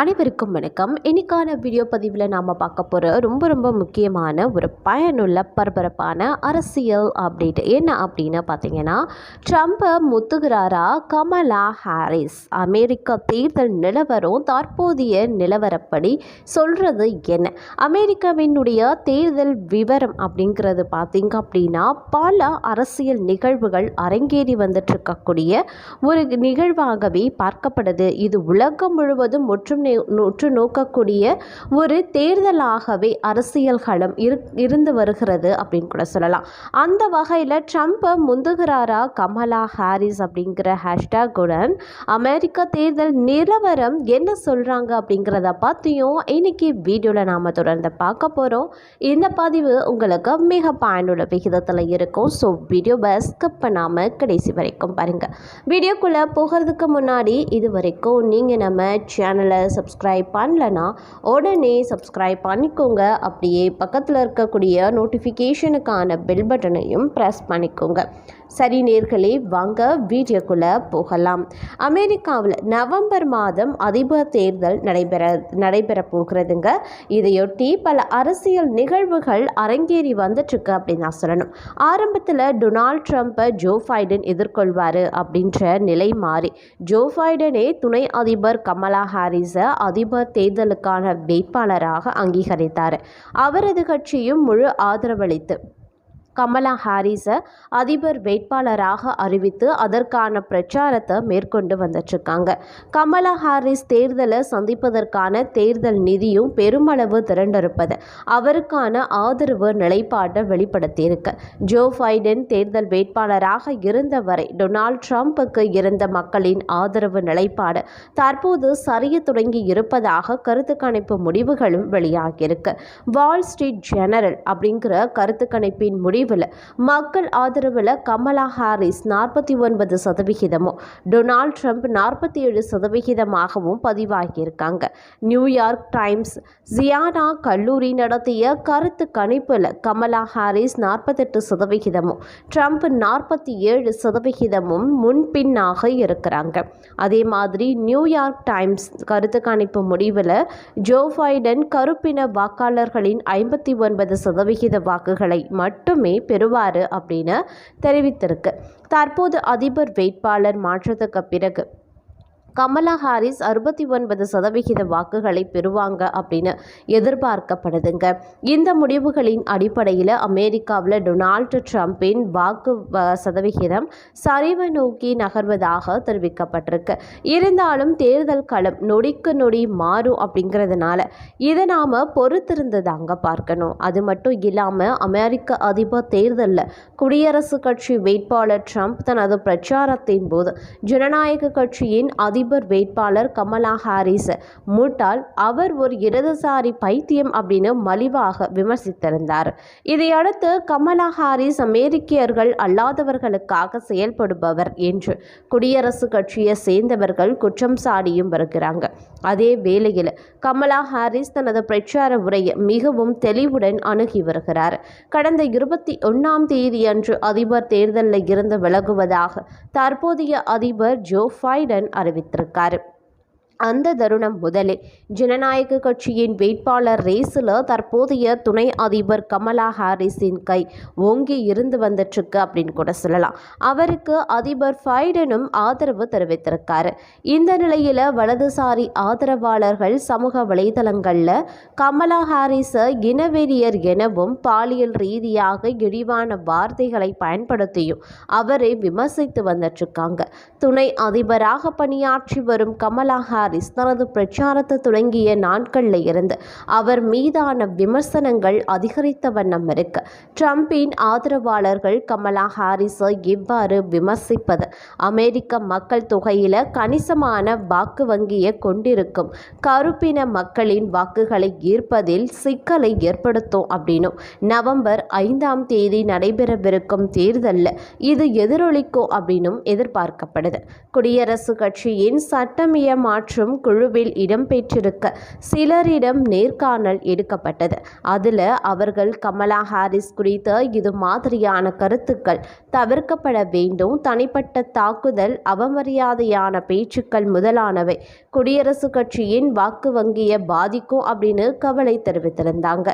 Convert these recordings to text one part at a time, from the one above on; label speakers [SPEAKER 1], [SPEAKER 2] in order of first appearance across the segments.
[SPEAKER 1] அனைவருக்கும் வணக்கம். இன்னைக்கான வீடியோ பதிவில் நாம் பார்க்க போகிற ரொம்ப ரொம்ப முக்கியமான ஒரு பயனுள்ள பரபரப்பான அரசியல் அப்டேட் என்ன அப்படின்னு பார்த்தீங்கன்னா ட்ரம்ப்பை முத்துகிறாரா கமலா ஹாரிஸ்? அமெரிக்க தேர்தல் நிலவரம் தற்போதைய நிலவரப்படி சொல்கிறது என்ன? அமெரிக்காவினுடைய தேர்தல் விவரம் அப்படிங்கிறது பார்த்தீங்க அப்படின்னா பல அரசியல் நிகழ்வுகள் அரங்கேறி வந்துட்டு இருக்கக்கூடிய ஒரு நிகழ்வாகவே பார்க்கப்படுது. இது உலகம் முழுவதும் ஒற்றும் உற்று நோக்கக்கூடிய ஒரு தேர்தலாகவே அரசியல் களம் இரு இருந்து வருகிறது அப்படின்னு கூட சொல்லலாம். அந்த வகையில் ட்ரம்ப்பை முந்துகிறாரா? கமலா ஹாரிஸ் அப்படிங்கிற ஹேஷ்டேக்குடன் அமெரிக்க தேர்தல் நிலவரம் என்ன சொல்கிறாங்க அப்படிங்கிறத பற்றியும் இன்னைக்கு வீடியோவில் நாம் தொடர்ந்து பார்க்க போகிறோம் இந்த பதிவு உங்களுக்கு மிக பயனுள்ள விகிதத்தில் இருக்கும். ஸோ வீடியோ ஸ்கிப் பண்ணாமல் கடைசி வரைக்கும் பாருங்கள் வீடியோக்குள்ளே போகிறதுக்கு முன்னாடி இது வரைக்கும் நீங்கள் நம்ம சேனலை சப்ஸ்கிரைப் பண்ணலனா உடனே சப்ஸ்கிரைப் பண்ணிக்கோங்க. அப்படியே பக்கத்தில் இருக்கக்கூடிய நோட்டிஃபிகேஷனுக்கான பெல் பட்டனையும் ப்ரெஸ் பண்ணிக்கோங்க. சரி நேர்களே வாங்க வீடியோக்குள்ளே போகலாம். அமெரிக்காவில் நவம்பர் மாதம் அதிபர் தேர்தல் நடைபெற நடைபெற போகிறதுங்க. இதையொட்டி பல அரசியல் நிகழ்வுகள் அரங்கேறி வந்துட்டுருக்கு அப்படின்னு நான் சொல்லணும். ஆரம்பத்தில் டொனால்ட் ட்ரம்ப்பை ஜோ பைடன் எதிர்கொள்வார் அப்படின்ற நிலை மாறி ஜோ பைடனே துணை அதிபர் கமலா ஹாரிஸை அதிபர் தேர்தலுக்கான வேட்பாளராக அங்கீகரித்தார். அவரது கட்சியும் முழு ஆதரவளித்து கமலா ஹாரிஸை அதிபர் வேட்பாளராக அறிவித்து அதற்கான பிரச்சாரத்தை மேற்கொண்டு வந்துட்டுருக்காங்க. கமலா ஹாரிஸ் தேர்தலை சந்திப்பதற்கான தேர்தல் நிதியும் பெருமளவு திரண்டிருப்பது அவருக்கான ஆதரவு நிலைப்பாட்டை வெளிப்படுத்தியிருக்கு. ஜோ பைடன் தேர்தல் வேட்பாளராக இருந்த வரை டொனால்ட் ட்ரம்ப்புக்கு இருந்த மக்களின் ஆதரவு நிலைப்பாடு தற்போது சரிய தொடங்கி இருப்பதாக கருத்து கணிப்பு முடிவுகளும் வெளியாகியிருக்கு. வால் ஸ்ட்ரீட் ஜெனரல் அப்படிங்கிற கருத்து கணிப்பின் முடிவில் மக்கள் ஆதரவில் கமலா ஹாரிஸ் நாற்பத்தி ஒன்பது சதவிகிதமும் டொனால்ட் ட்ரம்ப் நாற்பத்தி ஏழு சதவிகிதமாகவும் பதிவாகியிருக்காங்க. நியூயார்க் டைம்ஸ் ஜியானா கல்லூரி நடத்திய கருத்து கணிப்பில் கமலா ஹாரிஸ் நாற்பத்தெட்டு சதவிகிதமும் ட்ரம்ப் நாற்பத்தி ஏழு சதவிகிதமும் முன்பின்னாக இருக்கிறாங்க. அதே மாதிரி நியூயார்க் டைம்ஸ் கருத்து கணிப்பு முடிவில் ஜோ பைடன் கருப்பின வாக்காளர்களின் ஐம்பத்தி ஒன்பது சதவிகித வாக்குகளை மட்டுமே பெறுவார் அப்படின்னு தெரிவித்திருக்கு. தற்போது அதிபர் வேட்பாளர் மாற்றத்துக்கு பிறகு கமலா ஹாரிஸ் அறுபத்தி ஒன்பது சதவிகித வாக்குகளை பெறுவாங்க அப்படின்னு எதிர்பார்க்கப்படுதுங்க. இந்த முடிவுகளின் அடிப்படையில் அமெரிக்காவில் டொனால்டு ட்ரம்பின் வாக்கு வ- சதவிகிதம் சரிவை நோக்கி நகர்வதாக தெரிவிக்கப்பட்டிருக்கு. இருந்தாலும் தேர்தல் களம் நொடிக்கு நொடி மாறும் அப்படிங்கிறதுனால இதை நாம் பொறுத்திருந்து தாங்க பார்க்கணும். அது மட்டும் இல்லாமல் அமெரிக்க அதிபர் தேர்தலில் குடியரசுக் கட்சி வேட்பாளர் ட்ரம்ப் தனது பிரச்சாரத்தின் போது ஜனநாயக கட்சியின் அதிபர் வேட்பாளர் கமலா ஹாரிஸ். முட்டால் அவர் ஒரு இடதுசாரி பைத்தியம் அப்படின்னு மலிவாக விமர்சித்திருந்தார். இதையடுத்து கமலா ஹாரிஸ் அமெரிக்கர்கள் அல்லாதவர்களுக்காக செயல்படுபவர் என்று குடியரசுக் கட்சியை சேர்ந்தவர்கள் குற்றம் சாடியும் வருகிறாங்க. அதே வேளையில் கமலா ஹாரிஸ் தனது பிரச்சார உரையை மிகவும் தெளிவுடன் அணுகி வருகிறார். கடந்த இருபத்தி ஒன்றாம் தேதி அன்று அதிபர் தேர்தலில் இருந்து விலகுவதாக தற்போதைய அதிபர் ஜோ பைடன் ശത്രുക്കാരും அந்த தருணம் முதலே. ஜனநாயக கட்சியின் வேட்பாளர் ரேஸில் தற்போதைய துணை அதிபர் கமலா ஹாரிஸின் கை ஓங்கி இருந்து வந்துட்டுருக்கு அப்படின்னு கூட சொல்லலாம். அவருக்கு அதிபர் ஃபைடனும் ஆதரவு தெரிவித்திருக்காரு. இந்த நிலையில் வலதுசாரி ஆதரவாளர்கள் சமூக வலைதளங்களில் கமலா ஹாரிஸை இனவெறியர் எனவும் பாலியல் ரீதியாக இழிவான வார்த்தைகளை பயன்படுத்தியும் அவரை விமர்சித்து வந்துட்டுருக்காங்க. துணை அதிபராக பணியாற்றி வரும் கமலா ஹாரிஸ் தனது பிரச்சாரத்தை தொடங்கிய நாட்களில் இருந்து அவர் மீதான விமர்சனங்கள் அதிகரித்த வண்ணம் இருக்கு. ட்ரம்பின் ஆதரவாளர்கள் கமலா ஹாரிஸை இவ்வாறு விமர்சிப்பது அமெரிக்க மக்கள் தொகையில் கணிசமான வாக்கு வங்கியை கொண்டிருக்கும். கருப்பின மக்களின் வாக்குகளை ஈர்ப்பதில் சிக்கலை ஏற்படுத்தும் அப்படின்னும் நவம்பர் ஐந்தாம் தேதி நடைபெறவிருக்கும் தேர்தலில் இது எதிரொலிக்கும் அப்படின்னும் எதிர்பார்க்கப்படுது. குடியரசுக் கட்சியின் சட்டமிய மாற்று மற்றும் குழுவில் இடம்பெற்றிருக்க சிலரிடம் நேர்காணல் எடுக்கப்பட்டது. அதில் அவர்கள் கமலா ஹாரிஸ் குறித்த இது மாதிரியான கருத்துக்கள் தவிர்க்கப்பட வேண்டும். தனிப்பட்ட தாக்குதல் அவமரியாதையான பேச்சுக்கள் முதலானவை. குடியரசுக் கட்சியின் வாக்கு வங்கியை பாதிக்கும் அப்படின்னு கவலை தெரிவித்திருந்தாங்க.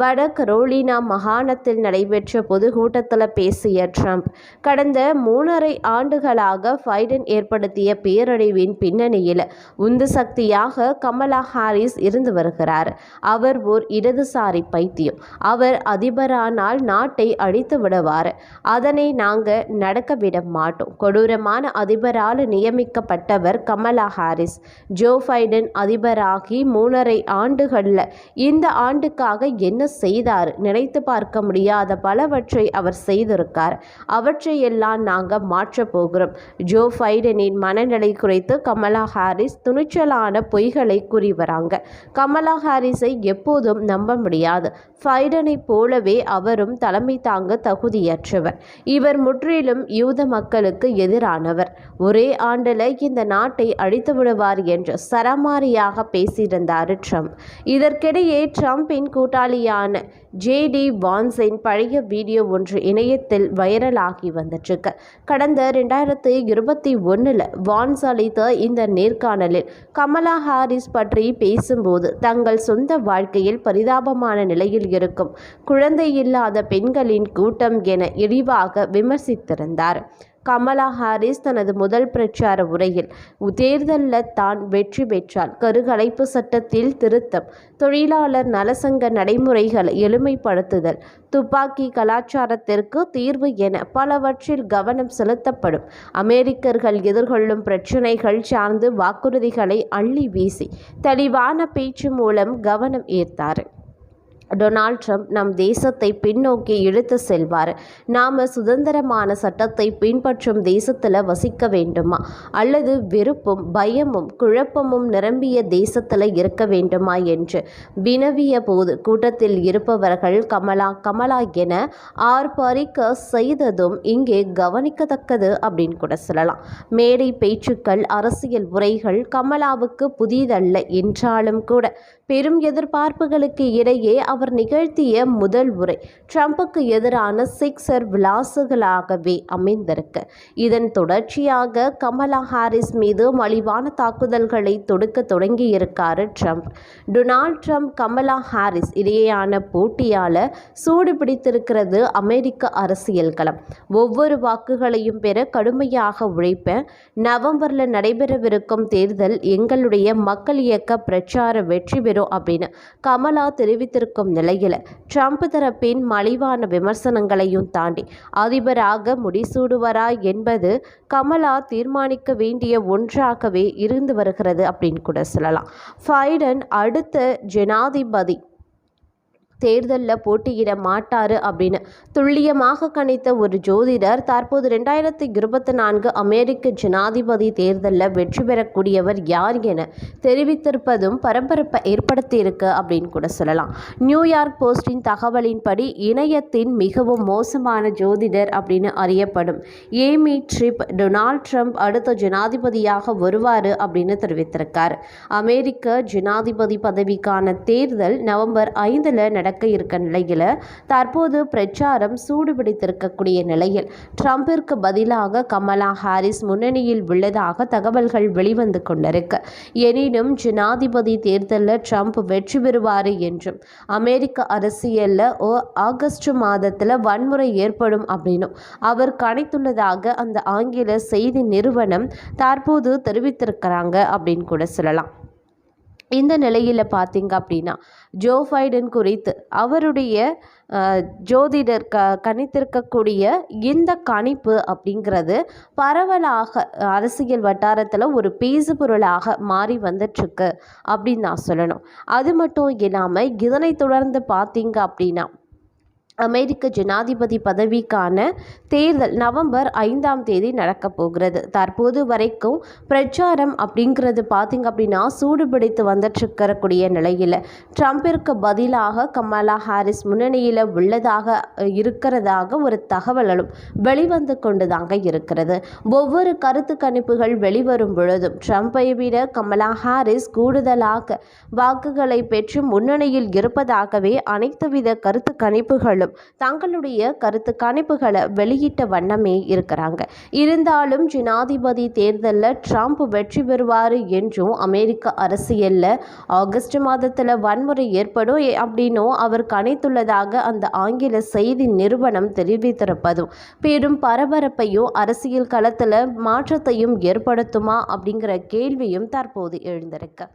[SPEAKER 1] வட கரோலினா மாகாணத்தில் நடைபெற்ற பொதுக்கூட்டத்தில் பேசிய ட்ரம்ப் கடந்த மூணரை ஆண்டுகளாக பைடன் ஏற்படுத்திய பேரழிவின் பின்னணியில் உந்து சக்தியாக கமலா ஹாரிஸ் இருந்து வருகிறார். அவர் ஓர் இடதுசாரி பைத்தியம். அவர் அதிபரானால் நாட்டை அழித்து விடுவார். அதனை நாங்கள் நடக்க விட மாட்டோம். கொடூரமான அதிபரால் நியமிக்கப்பட்டவர் கமலா ஹாரிஸ். ஜோ பைடன் அதிபராகி மூணரை ஆண்டுகளில் இந்த ஆண்டுக்காக என்ன செய்தார்? நினைத்து பார்க்க முடியாத பலவற்றை அவர் செய்திருக்கார். அவற்றையெல்லாம் நாங்கள் மாற்றப் போகிறோம். ஜோ பைடனின் மனநிலை குறித்து கமலா ஹாரிஸ் துணிச்சலான பொய்களை கூறி வராங்க. கமலா ஹாரிஸை எப்போதும் நம்ப முடியாது. பைடனை போலவே அவரும் தலைமை தாங்க தகுதியற்றவர். இவர் முற்றிலும் யூத மக்களுக்கு எதிரானவர். ஒரே ஆண்டில் இந்த நாட்டை அழித்து விடுவார் என்று சரமாரியாக பேசியிருந்தார் ட்ரம்ப். இதற்கிடையே ட்ரம்பின் கூட்டாளியான ஜேடி வான்ஸின் பழைய வீடியோ ஒன்று இணையத்தில் வைரலாகி வந்துட்டுருக்கு. கடந்த ரெண்டாயிரத்தி இருபத்தி ஒன்றில் வான்ஸ் அளித்த இந்த நேர்காணலில் கமலா ஹாரிஸ் பற்றி பேசும்போது தங்கள் சொந்த வாழ்க்கையில் பரிதாபமான நிலையில் இருக்கும். குழந்தை இல்லாத பெண்களின் கூட்டம் என இழிவாக விமர்சித்திருந்தார். கமலா ஹாரிஸ் தனது முதல் பிரச்சார உரையில் தேர்தலில் தான் வெற்றி பெற்றால் கருகலைப்பு சட்டத்தில் திருத்தம் தொழிலாளர் நலசங்க நடைமுறைகளை எளிமைப்படுத்துதல் துப்பாக்கி கலாச்சாரத்திற்கு தீர்வு என பலவற்றில் கவனம் செலுத்தப்படும். அமெரிக்கர்கள் எதிர்கொள்ளும் பிரச்சினைகள் சார்ந்து வாக்குறுதிகளை அள்ளி வீசி தெளிவான பேச்சு மூலம் கவனம் ஈர்த்தார் டொனால்ட் ட்ரம்ப் நம் தேசத்தை பின்னோக்கி இழுத்து செல்வார். நாம் சுதந்திரமான சட்டத்தை பின்பற்றும் தேசத்தில் வசிக்க வேண்டுமா? அல்லது வெறுப்பும் பயமும் குழப்பமும் நிரம்பிய தேசத்தில் இருக்க வேண்டுமா என்று வினவிய போது கூட்டத்தில் இருப்பவர்கள் கமலா கமலா என ஆர்ப்பரிக்க செய்ததும் இங்கே கவனிக்கத்தக்கது அப்படின்னு கூட சொல்லலாம். மேடை பேச்சுக்கள் அரசியல் உரைகள் கமலாவுக்கு புதிதல்ல என்றாலும் கூட பெரும் எதிர்பார்ப்புகளுக்கு இடையே அவர் நிகழ்த்திய முதல் உரை ட்ரம்புக்கு எதிரான சிக்ஸர் விளாசுகளாகவே அமைந்திருக்கு. இதன் தொடர்ச்சியாக கமலா ஹாரிஸ் மீது மலிவான தாக்குதல்களை தொடுக்க தொடங்கியிருக்காரு Trump. Donald Trump Kamala Harris இடையேயான போட்டியால் சூடு பிடித்திருக்கிறது அமெரிக்க அரசியல் களம். ஒவ்வொரு வாக்குகளையும் பெற கடுமையாக உழைப்பேன் நவம்பரில் நடைபெறவிருக்கும் தேர்தல் எங்களுடைய மக்கள் இயக்க பிரச்சார வெற்றி பெறும் அப்படின்னு கமலா தெரிவித்திருக்கும் நிலையில் ட்ரம்ப் தரப்பின் மலிவான விமர்சனங்களையும் தாண்டி அதிபராக முடிசூடுவரா என்பது கமலா தீர்மானிக்க வேண்டிய ஒன்றாகவே இருந்து வருகிறது அப்படின்னு கூட சொல்லலாம். ஃபைடன் அடுத்த ஜனாதிபதி தேர்தலில் போட்டியிட மாட்டார் அப்படின்னு. துல்லியமாக கணித்த ஒரு ஜோதிடர் தற்போது ரெண்டாயிரத்தி இருபத்தி நான்கு அமெரிக்க ஜனாதிபதி தேர்தலில் வெற்றி பெறக்கூடியவர் யார் என தெரிவித்திருப்பதும் பரபரப்பை ஏற்படுத்தியிருக்கு அப்படின்னு கூட சொல்லலாம். நியூயார்க் போஸ்டின் தகவலின்படி இணையத்தின் மிகவும் மோசமான ஜோதிடர் அப்படின்னு அறியப்படும் ஏமி ட்ரிப் டொனால்ட் ட்ரம்ப் அடுத்த ஜனாதிபதியாக வருவார் அப்படின்னு தெரிவித்திருக்கார். அமெரிக்க ஜனாதிபதி பதவிக்கான தேர்தல் நவம்பர் ஐந்தில் நட நடக்க இருக்க நிலையில் தற்போது பிரச்சாரம் சூடுபிடித்திருக்கக்கூடிய நிலையில் ட்ரம்பிற்கு பதிலாக கமலா ஹாரிஸ் முன்னணியில் உள்ளதாக தகவல்கள் வெளிவந்து கொண்டிருக்கு. எனினும் ஜனாதிபதி தேர்தலில் ட்ரம்ப் வெற்றி பெறுவார் என்றும் அமெரிக்க அரசியலில் ஓ ஆகஸ்ட் மாதத்தில் வன்முறை ஏற்படும் அப்படின்னும் அவர் கணித்துள்ளதாக அந்த ஆங்கில செய்தி நிறுவனம் தற்போது தெரிவித்திருக்கிறாங்க அப்படின்னு கூட சொல்லலாம். இந்த நிலையில் பார்த்தீங்க அப்படின்னா ஜோ பைடன் குறித்து அவருடைய ஜோதிடர் க கணித்திருக்கக்கூடிய இந்த கணிப்பு அப்படிங்கிறது பரவலாக அரசியல் வட்டாரத்தில் ஒரு பேசு பொருளாக மாறி வந்துட்டுருக்கு அப்படின்னு நான் சொல்லணும். அது மட்டும் இல்லாமல் இதனை தொடர்ந்து பார்த்தீங்க அப்படின்னா அமெரிக்க ஜனாதிபதி பதவிக்கான தேர்தல் நவம்பர் ஐந்தாம் தேதி நடக்கப் போகிறது. தற்போது வரைக்கும் பிரச்சாரம் அப்படிங்கிறது பார்த்திங்க அப்படின்னா சூடுபிடித்து வந்துட்டுருக்கக்கூடிய நிலையில். ட்ரம்பிற்கு பதிலாக கமலா ஹாரிஸ் முன்னணியில் உள்ளதாக இருக்கிறதாக ஒரு தகவலும் வெளிவந்து கொண்டு தாங்க இருக்கிறது. ஒவ்வொரு கருத்து கணிப்புகள் வெளிவரும் பொழுதும் ட்ரம்பை விட கமலா ஹாரிஸ் கூடுதலாக வாக்குகளை பெற்று முன்னணியில் இருப்பதாகவே அனைத்துவித கருத்து கணிப்புகளும் தங்களுடைய கருத்து கணிப்புகளை வெளியிட்ட வண்ணமே இருக்கிறாங்க. இருந்தாலும் ஜனாதிபதி தேர்தலில் ட்ரம்ப் வெற்றி பெறுவார் என்றும் அமெரிக்க அரசியலில் ஆகஸ்ட் மாதத்தில் வன்முறை ஏற்படும் அப்படின்னும் அவர் கணித்துள்ளதாக அந்த ஆங்கில செய்தி நிறுவனம் தெரிவித்திருப்பதும் பெரும் பரபரப்பையும் அரசியல் களத்தில் மாற்றத்தையும் ஏற்படுத்துமா அப்படிங்கிற கேள்வியும் தற்போது எழுந்திருக்கு.